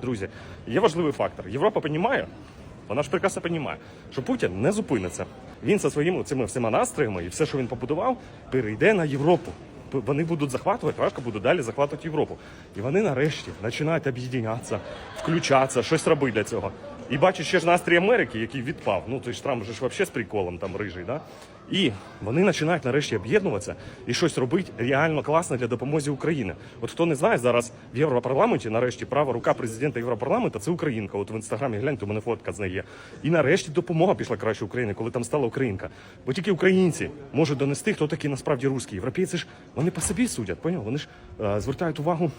друзі, є важливий фактор. Європа розуміє, вона ж прекрасно розуміє, що Путін не зупиниться. Він зі своїми цими всіма настроями і все, що він побудував, перейде на Європу. Вони будуть захватувати, важко буде далі захватувати Європу. І вони нарешті починають об'єднатися, включатися, щось робити для цього. І бачу ще ж настрій Америки, який відпав. Ну той ж Трамп же ж взагалі з приколом там рижий, да? І вони починають нарешті об'єднуватися і щось робити реально класне для допомоги Україні. От хто не знає, зараз в Європарламенті нарешті права рука президента Європарламенту це Українка. От в інстаграмі гляньте, у мене фотка з неї є. І нарешті допомога пішла краще України, коли там стала Українка. Бо тільки українці можуть донести, хто такий насправді русський. Європейці ж вони по собі судять, поняв? Вони ж е, звертають увагу.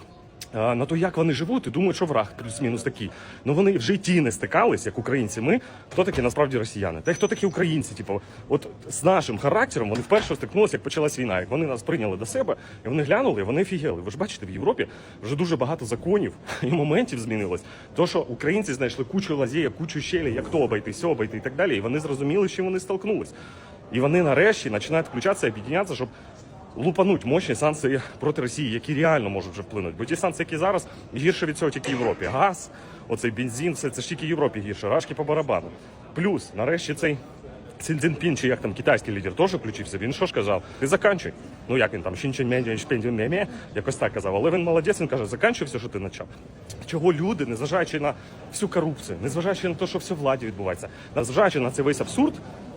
На те, як вони живуть, і думають, що враг плюс-мінус такий. Ну вони в житті не стикались, як українці. Ми хто такі насправді росіяни? Та хто такі українці? Типу, от з нашим характером вони вперше стикнулися, як почалась війна. Як вони нас прийняли до себе, і вони глянули, і вони фігели. Ви ж бачите, в Європі вже дуже багато законів і моментів змінилось. То, що українці знайшли кучу лазєєк, кучу щелі, як то обійти, сьо обійти і так далі. І вони зрозуміли, чим вони столкнулись. І вони нарешті починають включатися об'єднятися, щоб лупануть мощні санкції проти Росії, які реально можуть вже вплинути. Бо ті санкції, які зараз гірше від цього тільки Європі. Газ, оцей бензин, все це ж тільки Європі гірше, рашки по барабану. Плюс, нарешті, цей Сі Цзіньпін, чи як там китайський лідер, теж включився. Він що ж казав? Ти заканчуй. Ну як він там, щінчень мені, якось так казав. Але він молодець, він каже, заканчуй все, що ти почав. Чого люди, незважаючи на всю корупцію, незважаючи на те, що все владі відбувається, незважаючи на цей весь абсурд,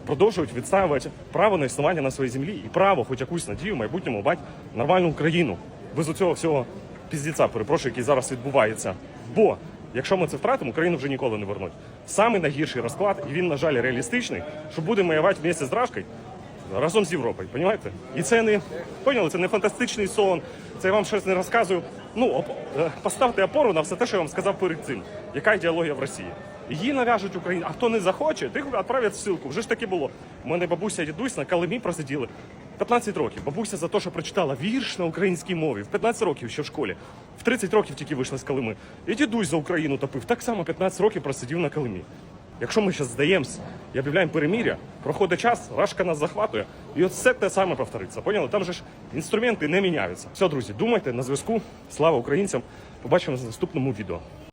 продовжують відстаювати право на існування на своїй землі і право, хоч якусь надію в майбутньому мати нормальну Україну. Без цього всього піздіця, перепрошую, який зараз відбувається. Бо якщо ми це втратимо, Україну вже ніколи не вернуть. Самий найгірший розклад, і він, на жаль, реалістичний, що буде воювати місце з Рашкою разом з Європою, розумієте? І це не поняли, це не фантастичний сон. Це я вам щось не розказую. Ну, оп- е, поставте опору на все те, що я вам сказав перед цим. Яка ідеологія в Росії? Її нав'яжуть Україні, а хто не захоче, тих відправлять в ссылку. Вже ж таки було. У мене бабуся і дідусь на Калимі просиділи 15 років. Бабуся за те, що прочитала вірш на українській мові в 15 років ще в школі. В 30 років тільки вийшла з Калими. І дідусь за Україну топив. Так само 15 років просидів на Калимі. Якщо ми зараз здаємося і об'являємо переміря, проходить час, рашка нас захватує, і от все те саме повториться. Поняли? Там же ж інструменти не міняються. Все, друзі, думайте на зв'язку. Слава українцям! Побачимося в наступному відео.